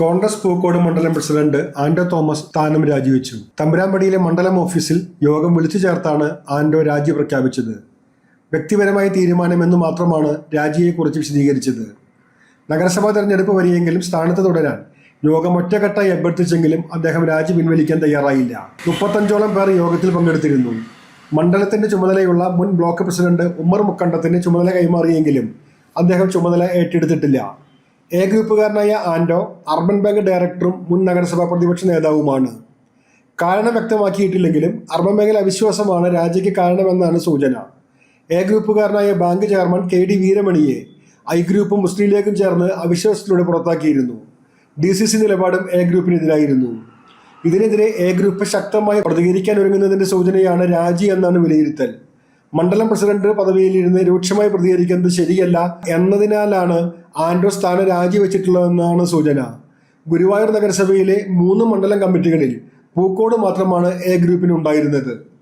കോൺഗ്രസ് പൂക്കോട് മണ്ഡലം പ്രസിഡന്റ് ആൻഡോ തോമസ് സ്ഥാനം രാജിവെച്ചു. തമ്പുരാമ്പടിയിലെ മണ്ഡലം ഓഫീസിൽ യോഗം വിളിച്ചു ചേർത്താണ് ആൻഡോ രാജി പ്രഖ്യാപിച്ചത്. വ്യക്തിപരമായ തീരുമാനമെന്ന് മാത്രമാണ് രാജിയെക്കുറിച്ച് വിശദീകരിച്ചത്. നഗരസഭാ തെരഞ്ഞെടുപ്പ് വരിയെങ്കിലും സ്ഥാനത്ത് തുടരാൻ യോഗം ഒറ്റക്കെട്ടായി അഭ്യർത്ഥിച്ചെങ്കിലും അദ്ദേഹം രാജി പിൻവലിക്കാൻ തയ്യാറായില്ല. മുപ്പത്തഞ്ചോളം പേർ യോഗത്തിൽ പങ്കെടുത്തിരുന്നു. മണ്ഡലത്തിന്റെ ചുമതലയുള്ള മുൻ ബ്ലോക്ക് പ്രസിഡന്റ് ഉമ്മർ മുക്കണ്ടത്തിന് ചുമതല കൈമാറിയെങ്കിലും അദ്ദേഹം ചുമതല ഏറ്റെടുത്തിട്ടില്ല. എ ഗ്രൂപ്പുകാരനായ ആൻഡോ അർബൻ ബാങ്ക് ഡയറക്ടറും മുൻ നഗരസഭാ പ്രതിപക്ഷ നേതാവുമാണ്. കാരണം വ്യക്തമാക്കിയിട്ടില്ലെങ്കിലും അർബൻ ബാങ്കിൽ അവിശ്വാസമാണ് രാജിക്ക് കാരണമെന്നാണ് സൂചന. എ ഗ്രൂപ്പുകാരനായ ബാങ്ക് ചെയർമാൻ കെ ഡി വീരമണിയെ ഐ ഗ്രൂപ്പും മുസ്ലിം ലീഗും ചേർന്ന് അവിശ്വാസത്തിലൂടെ പുറത്താക്കിയിരുന്നു. ഡി സി സി നിലപാടും എ ഗ്രൂപ്പിനെതിരായിരുന്നു. ഇതിനെതിരെ എ ഗ്രൂപ്പ് ശക്തമായി പ്രതികരിക്കാൻ ഒരുങ്ങുന്നതിന്റെ സൂചനയാണ് രാജി എന്നാണ് വിലയിരുത്തൽ. മണ്ഡലം പ്രസിഡന്റ് പദവിയിലിരുന്ന് രൂക്ഷമായി പ്രതികരിക്കുന്നത് ശരിയല്ല എന്നതിനാലാണ് ആൻഡോ സ്ഥാനം രാജിവെച്ചിട്ടുള്ളതെന്നാണ് സൂചന. ഗുരുവായൂർ നഗരസഭയിലെ മൂന്ന് മണ്ഡലം കമ്മിറ്റികളിൽ പൂക്കോട് മാത്രമാണ് എ ഗ്രൂപ്പിന് ഉണ്ടായിരുന്നത്